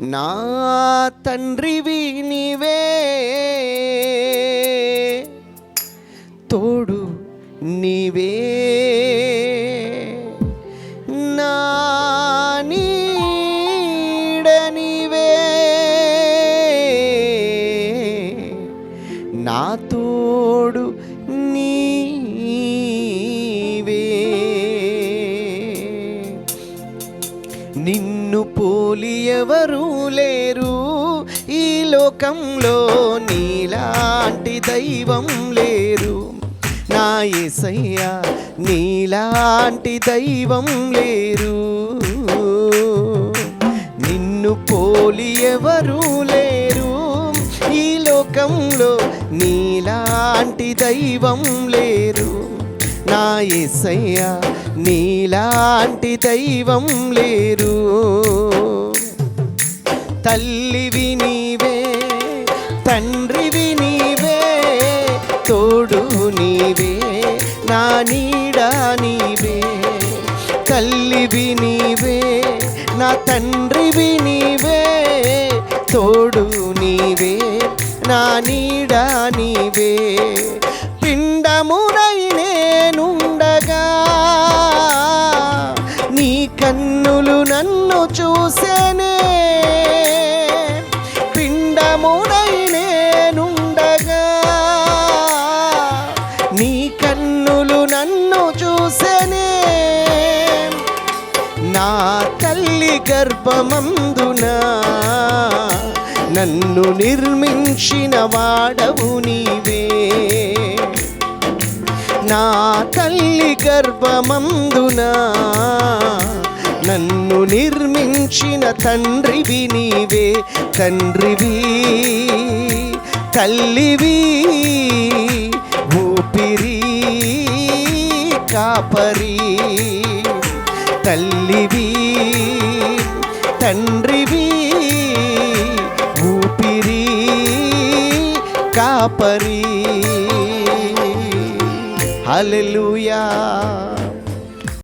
నా తండ్రివి నీవే తోడు నీవే. నా నీడ నీవే. నా తోడు నిన్ను పోలి ఎవరూ లేరు. ఈ లోకంలో నీలాంటి దైవం లేరు. నా ఏసయ్యా నీలాంటి దైవం లేరు. నిన్ను పోలి ఎవరూ లేరు. ఈ లోకంలో నీలాంటి దైవం లేరు. నా యేసయ్య నీలాంటి దైవం లేరు. తల్లివి నీవే తండ్రివి నీవే తోడు నీవే నా నీడ నీవే. తల్లివి నీవే నా తండ్రివి నీవే తోడు నీవే నా నీడ నీవే. పిండమునైనే నీ కన్నులు నన్ను చూసేనే. పిండమునై నేనుండగా నీ కన్నులు నన్ను చూసేనే. నా తల్లి గర్భమందున నన్ను నిర్మించిన వాడవు నీవే. నా తల్లి గర్భమందున? నన్ను నిర్మించిన తండ్రివి నీవే తండ్రివి. తల్లివి ఊపిరి కాపరి. తల్లివి తండ్రివి ఊపిరి కాపరి. హల్లెలూయా.